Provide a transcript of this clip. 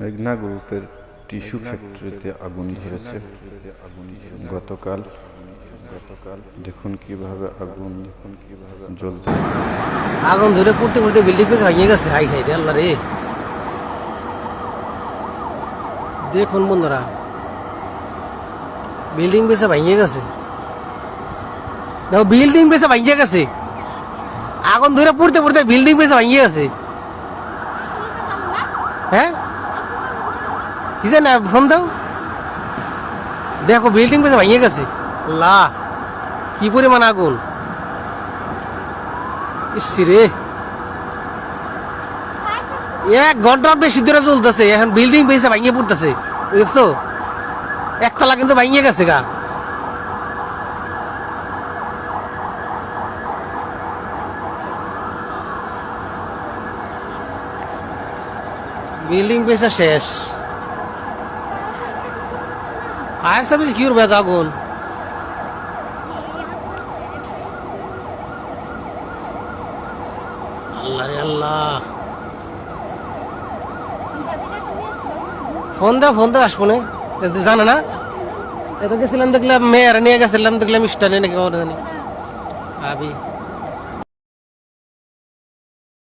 মেঘনা গ্রুপের টিস্যু ফ্যাক্টরিতে আগুন ধরেছে। গতকাল গতকাল দেখুন কীভাবে আগুন দেখুন কীভাবে জ্বলতে আগুন ধরে পড়তে পড়তে বিল্ডিং পেছে ভাঙিয়ে গেছে। হাই হাই আল্লাহ রে। দেখুন বন্ধুরা বিল্ডিং পেছে ভাঙিয়ে গেছে। দেখো বিল্ডিং পেছে ভাঙিয়ে গেছে। আগুন ধরে পড়তে পড়তে বিল্ডিং পেছে ভাঙিয়ে গেছে। হ্যাঁ? কি জানে ফোন দাও। দেখো বিল্ডিং পেছে ভাঙিয়ে গেছে। লা, কি পরিমাণ আগুন। রে। এক ঘণ্টার বেশি ধরে চলতেছে এখন বিল্ডিং বেসে ভাঙিয়ে পড়তেছে দেখছ একতলা কিন্তু ভাঙিয়ে গেছে গা। বিল্ডিং বেসা শেষ। ফায়ার সার্ভিস কি করবে এত আগুন আল্লাহ রে আল্লাহ ফোন দাও ফোন। দাও আসব না জানে না। এত গেছিলাম দেখলাম মেয়ের নিয়ে গেছিলাম দেখলাম স্টানে নাকি জানি ভাবি